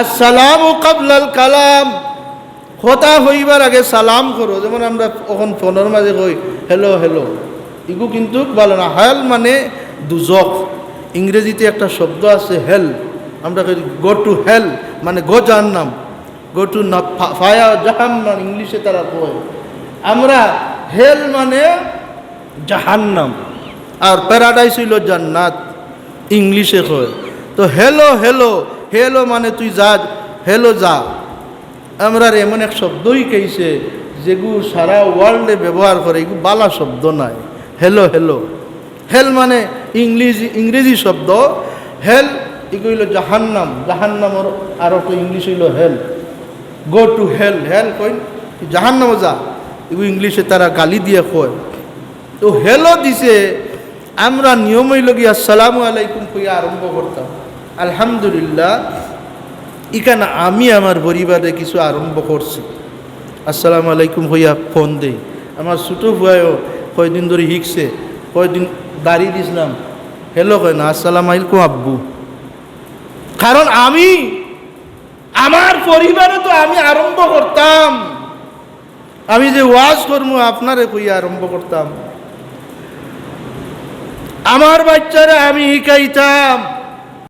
আসসালাম ও কাবলাল কালাম। কথা হইবার আগে সালাম করো। যেমন আমরা এখন ফোনের মাঝে কই হ্যালো হ্যালো ইগু কিন্তু ভালো না হেল মানে দুজক। ইংরেজিতে একটা শব্দ আছে হেল আমরা কই গো টু হেল মানে গো জাহান্নাম। গো টু না ফায়া জাহান্নাম, ইংলিশে তারা কয়। আমরা হেল মানে জাহান্নাম। আর প্যারাডাইস হইল জান্নাত, ইংলিশে কয়। তো হেলো হেলো হেলো মানে তুই যা, হেলো যা। আমরা এমন এক শব্দই কেছে যেগু সারা ওয়ার্ল্ডে ব্যবহার করে, এগু বালা শব্দ নাই। Hello hello. হেল মানে ইংলিশ, ইংরেজি শব্দ। হেল, এগু হইল জাহান্নাম। জাহান্নামর আর তো ইংলিশ হইল হেল। Go to hell hell coin. জাহান্নাম যা। এগু ইংলিশে তারা গালি দিয়ে কয়। তো হেলো দিছে, আমরা নিয়ম হইল গিয়া আসসালামু আলাইকুম কইয়া আরম্ভ করতাম। আলহামদুলিল্লাহ ইখানে আমি আমার পরিবারে কিছু আরম্ভ করছি। আসসালামু আলাইকুম হইয়া ফোন দেই। আমার ছোটো ভুয়াও কয়দিন ধরে শিখছে, কয়দিন দাঁড়িয়ে দিছিলাম। হ্যালো কয় না, আসসালাম আলাইকুম আব্বু। কারণ আমি, আমার পরিবারে তো আমি আরম্ভ করতাম। আমি যে ওয়াজ করব, আপনারে কইয়া আরম্ভ করতাম? আমার বাচ্চারা আমি শিখাইতাম।